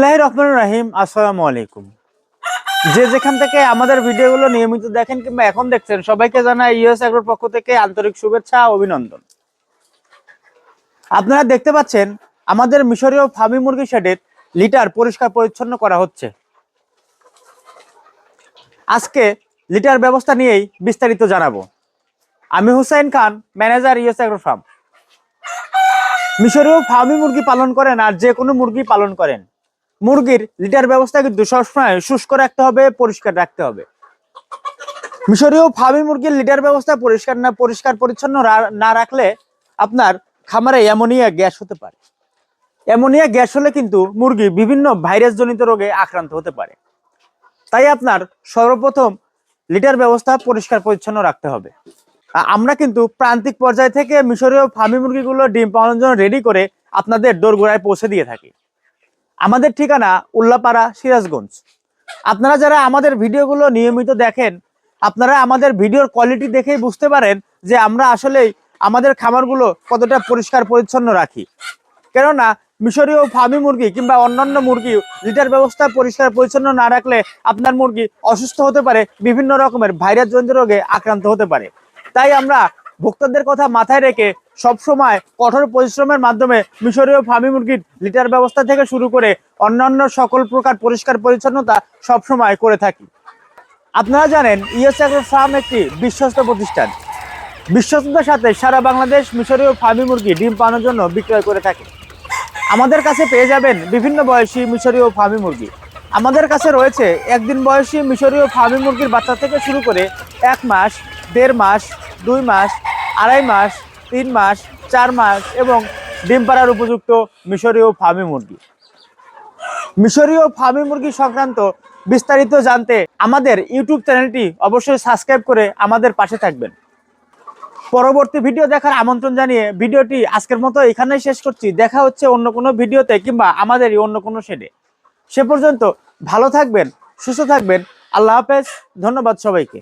বিসমিল্লাহ রহমান রাহিম, আসসালামু আলাইকুম। যে যেখান থেকে আমাদের ভিডিওগুলো নিয়মিত দেখেন কিংবা এখন দেখছেন, সবাইকে জানাই ইউএস এগ্রোর পক্ষ থেকে আন্তরিক শুভেচ্ছা অভিনন্দন। আপনারা দেখতে পাচ্ছেন, আমাদের মিশরীয় ফার্মি মুরগি শেডের লিটার পরিষ্কার পরিচ্ছন্ন করা হচ্ছে। আজকে লিটার ব্যবস্থা নিয়েই বিস্তারিত জানাব। আমি Hussain Khan, manager US agro farm. মিশরীয় ফার্মি মুরগি পালন করেন আর যে কোনো মুরগি পালন করেন। মুরগির লিটার ব্যবস্থা কিন্তু সবসময় শুষ্ক রাখতে হবে, পরিষ্কার রাখতে হবে। মিশরীয় ফার্মি মুরগির লিটার ব্যবস্থা পরিষ্কার না, পরিষ্কার পরিচ্ছন্ন না রাখলে আপনার খামারে অ্যামোনিয়া গ্যাস হতে পারে। অ্যামোনিয়া গ্যাস হলে কিন্তু মুরগি বিভিন্ন ভাইরাস জনিত রোগে আক্রান্ত হতে পারে। তাই আপনার সর্বপ্রথম লিটার ব্যবস্থা পরিষ্কার পরিচ্ছন্ন রাখতে হবে। আমরা কিন্তু প্রান্তিক পর্যায় থেকে মিশরীয় ফার্মি মুরগিগুলো ডিম পালনের জন্য রেডি করে আপনাদের দোরগোড়ায় পৌঁছে দিয়ে থাকি। আমাদের ঠিকানা উল্লাপাড়া সিরাজগঞ্জ। আপনারা যারা আমাদের ভিডিওগুলো নিয়মিত দেখেন, আপনারা আমাদের ভিডিওর কোয়ালিটি দেখেই বুঝতে পারেন যে আমরা আসলেই আমাদের খামারগুলো কতটা পরিষ্কার পরিচ্ছন্ন রাখি। কেননা মিশরীয় ফার্মি মুরগি কিংবা অন্যান্য মুরগি লিটার ব্যবস্থা পরিষ্কার পরিচ্ছন্ন না রাখলে আপনার মুরগি অসুস্থ হতে পারে, বিভিন্ন রকমের ভাইরাস জনিত রোগে আক্রান্ত হতে পারে। তাই আমরা ভোক্তাদের কথা মাথায় রেখে সবসময় কঠোর পরিশ্রমের মাধ্যমে মিশরীয় ফার্মি মুরগির লিটার ব্যবস্থা থেকে শুরু করে অন্যান্য সকল প্রকার পরিষ্কার পরিচ্ছন্নতা সবসময় করে থাকি। আপনারা জানেন অ্যাগ্রো ফার্ম একটি বিশ্বস্ত প্রতিষ্ঠান। বিশ্বস্ততার সাথে সারা বাংলাদেশ মিশরীয় ফার্মি মুরগি ডিম পাওয়ানোর জন্য বিক্রয় করে থাকে। আমাদের কাছে পেয়ে যাবেন বিভিন্ন বয়সী মিশরীয় ফার্মি মুরগি। আমাদের কাছে রয়েছে একদিন বয়সী মিশরীয় ফার্মি মুরগির বাচ্চা থেকে শুরু করে এক মাস, দেড় মাস, দুই মাস আড়াই মাস, তিন মাস, চার মাস এবং ডিম পাড়ার উপযুক্ত মিশরীয় ফার্মি মুরগি। মিশরীয় ফার্মি মুরগি সংক্রান্ত বিস্তারিত জানতে আমাদের ইউটিউব চ্যানেলটি অবশ্যই সাবস্ক্রাইব করে আমাদের পাশে থাকবেন। পরবর্তী ভিডিও দেখার আমন্ত্রণ জানিয়ে ভিডিওটি আজকের মতো এখানেই শেষ করছি। দেখা হচ্ছে অন্য কোনো ভিডিওতে কিংবা আমাদেরই অন্য কোনো শেডে। সে পর্যন্ত ভালো থাকবেন, সুস্থ থাকবেন। আল্লাহ হাফেজ, ধন্যবাদ সবাইকে।